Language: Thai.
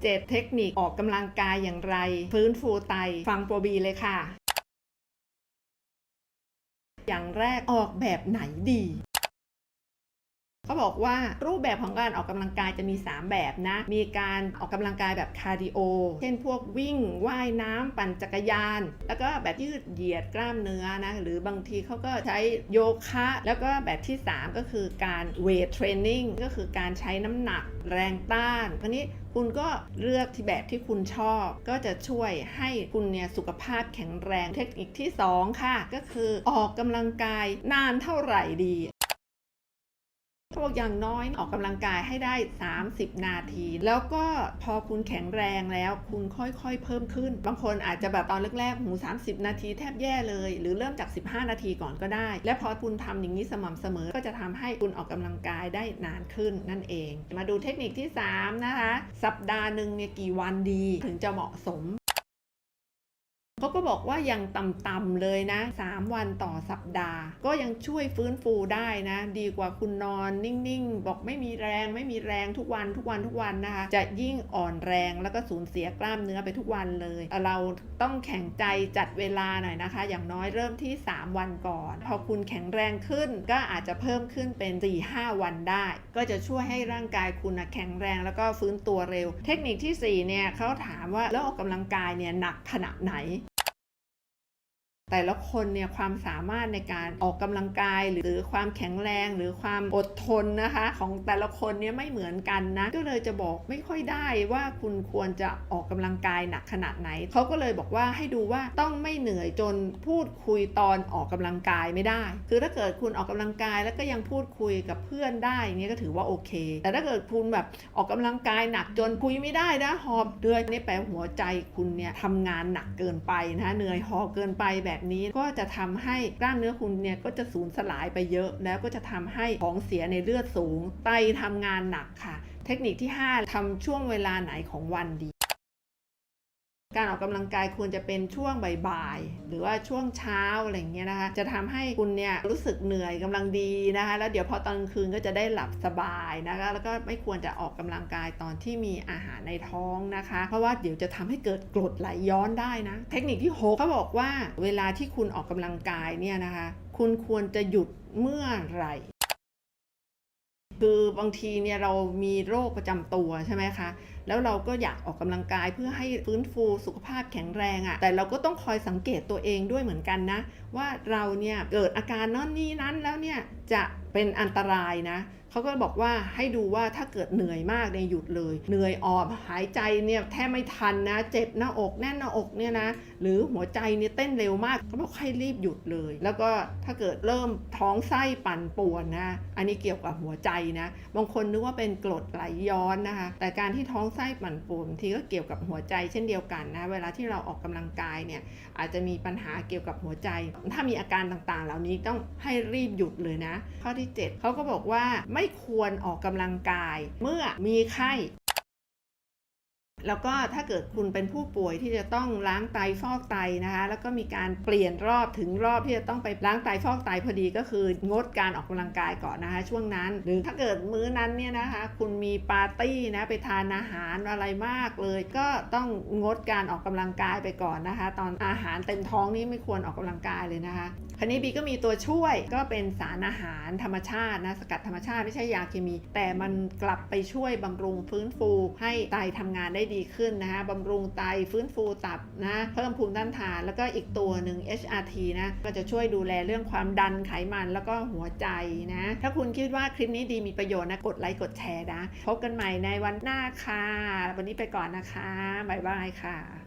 7 เทคนิคออกกำลังกายอย่างไร ฟื้นฟูไต ฟังโปรบีเลยค่ะ อย่างแรกออกแบบไหนดี เขาบอกว่ารูปแบบของการออกกำลังกายจะมี 3 แบบนะ มีการออกกำลังกายแบบคาร์ดิโอ เช่นพวกวิ่ง ว่ายน้ำปั่นจักรยาน แล้วก็แบบยืดเหยียดกล้ามเนื้อนะ หรือบางทีเขาก็ใช้โยคะ แล้วก็แบบที่ 3 ก็คือการเวทเทรนนิ่งก็คือการใช้น้ำหนักแรงต้านคราวนี้คุณก็เลือกที่แบบที่คุณชอบ ก็จะช่วยให้คุณเนี่ยสุขภาพแข็งแรงเทคนิคที่ 2 ค่ะ ก็คือออกกำลังกายนานเท่าไหร่ดี เขาบอกอย่างน้อยออกกำลังกายให้ได้ 30 นาที แล้วก็พอคุณแข็งแรงแล้วคุณค่อยๆ เพิ่มขึ้น บางคนอาจจะแบบตอนแรกๆหู30 นาทีแทบแย่เลย หรือเริ่มจาก 15 นาทีก่อนก็ได้ และพอคุณทำอย่างนี้สม่ำเสมอก็จะทำให้คุณออกกำลังกายได้นานขึ้นนั่นเอง มาดูเทคนิคที่ 3 นะคะ สัปดาห์หนึ่งเนี่ยกี่วันดีถึงจะเหมาะสม เขาก็บอกว่ายังต่ำๆเลยนะ 3 วันต่อสัปดาห์ ก็ยังช่วยฟื้นฟูได้นะ ดีกว่าคุณนอนนิ่งๆ บอกไม่มีแรงไม่มีแรงทุกวันทุกวันทุกวันนะคะ จะยิ่งอ่อนแรงแล้วก็สูญเสียกล้ามเนื้อไปทุกวันเลย เราต้องแข็งใจจัดเวลาหน่อยนะคะ อย่างน้อยเริ่มที่ 3 วันก่อน พอคุณแข็งแรงขึ้นก็อาจจะเพิ่มขึ้นเป็น4-5วันได้ ก็จะช่วยให้ร่างกายคุณนะแข็งแรงแล้วก็ฟื้นตัวเร็ว เทคนิคที่4เนี่ยเขาถามว่าแล้วออกกำลังกายเนี่ยหนักขนาดไหน แต่ละคนเนี่ยความสามารถในการออกกำลังกาย หรือความแข็งแรงหรือความอดทนนะคะ ของแต่ละคนเนี่ยไม่เหมือนกันนะ ก็เลยจะบอกไม่ค่อยได้ว่าคุณควรจะออกกำลังกายหนักขนาดไหนเขาก็เลยบอกว่าให้ดูว่าต้องไม่เหนื่อยจนพูดคุยตอนออกกำลังกายไม่ได้ คือถ้าเกิดคุณออกกำลังกายแล้วก็ยังพูดคุยกับเพื่อนได้อย่างเงี้ยก็ถือว่าโอเค แต่ถ้าเกิดคุณแบบออกกำลังกายหนักจนคุยไม่ได้นะหอบเดือยนี่แปลหัวใจคุณเนี่ยทำงานหนักเกินไปนะเหนื่อยหอบเกินไปแบบนี้ก็จะทำให้กล้ามเนื้อคุณเนี่ยก็จะสูญสลายไปเยอะ แล้วก็จะทำให้ของเสียในเลือดสูง ไตทำงานหนักค่ะ เทคนิคที่ 5ทำช่วงเวลาไหนของวันดี การออกกำลังกายควรจะเป็นช่วงบ่ายๆ หรือว่าช่วงเช้าอะไรอย่างเงี้ยนะคะ จะทำให้คุณเนี่ยรู้สึกเหนื่อยกำลังดีนะคะ แล้วเดี๋ยวพอตอนกลางคืนก็จะได้หลับสบายนะคะ แล้วก็ไม่ควรจะออกกำลังกายตอนที่มีอาหารในท้องนะคะ เพราะว่าเดี๋ยวจะทำให้เกิดกรดไหลย้อนได้นะ เทคนิคที่6เขาบอกว่าเวลาที่คุณออกกำลังกายเนี่ยนะคะ คุณควรจะหยุดเมื่อไหร่คือบางทีเนี่ยเรามีโรคประจำตัวใช่ไหมคะ แล้วเราก็อยากออกกำลังกายเพื่อให้ฟื้นฟูสุขภาพแข็งแรงอะ่ะแต่เราก็ต้องคอยสังเกตตัวเองด้วยเหมือนกันนะว่าเราเนี่ยเกิดอาการนั่นนี่นั้นแล้วเนี่ยจะเป็นอันตรายนะเขาก็บอกว่าให้ดูว่าถ้าเกิดเหนื่อยมากเนี่ยหยุดเลย เหนื่อยออบหายใจเนี่ยแทบไม่ทันนะ เจ็บหน้าอกแน่นหน้าอกเนี่ยนะ หรือหัวใจเนี่ยเต้นเร็วมากเขาบอกให้รีบหยุดเลย แล้วก็ถ้าเกิดเริ่มท้องไส้ปั่นป่วนนะ อันนี้เกี่ยวกับหัวใจนะ บางคนนึกว่าเป็นกรดไหลย้อนนะคะ แต่การที่ท้องไส้ปั่นป่วนทีก็เกี่ยวกับหัวใจเช่นเดียวกันนะ เวลาที่เราออกกำลังกายเนี่ยอาจจะมีปัญหาเกี่ยวกับหัวใจถ้ามีอาการต่างๆ เหล่านี้ต้องให้รีบหยุดเลยนะ ข้อที่ 7 เขาก็บอกว่าไม่ควรออกกำลังกาย เมื่อมีไข้ แล้วก็ถ้าเกิดคุณเป็นผู้ป่วยที่จะต้องล้างไตฟอกไตนะคะ แล้วก็มีการเปลี่ยนรอบถึงรอบที่จะต้องไปล้างไตฟอกไตพอดีก็คืองดการออกกำลังกายก่อนนะคะ ช่วงนั้น หรือถ้าเกิดมื้อนั้นเนี่ยนะคะ คุณมีปาร์ตี้นะไปทานอาหารอะไรมากเลย ก็ต้องงดการออกกำลังกายไปก่อนนะคะ ตอนอาหารเต็มท้องนี่ไม่ควรออกกำลังกายเลยนะคะครานี้บีก็มีตัวช่วยก็เป็นสารอาหารธรรมชาตินะสกัดธรรมชาติไม่ใช่ยาเคมี แต่มันกลับไปช่วยบำรุงฟื้นฟูให้ไตทำงานได้ดีขึ้นนะคะบำรุงไตฟื้นฟูตับนะเพิ่มภูมิต้านทานแล้วก็อีกตัวหนึ่ง HRT นะก็จะช่วยดูแลเรื่องความดันไขมันแล้วก็หัวใจนะถ้าคุณคิดว่าคลิปนี้ดีมีประโยชน์นะกดไลค์กดแชร์นะพบกันใหม่ในวันหน้าค่ะ วันนี้ไปก่อนนะคะบ๊ายบายค่ะ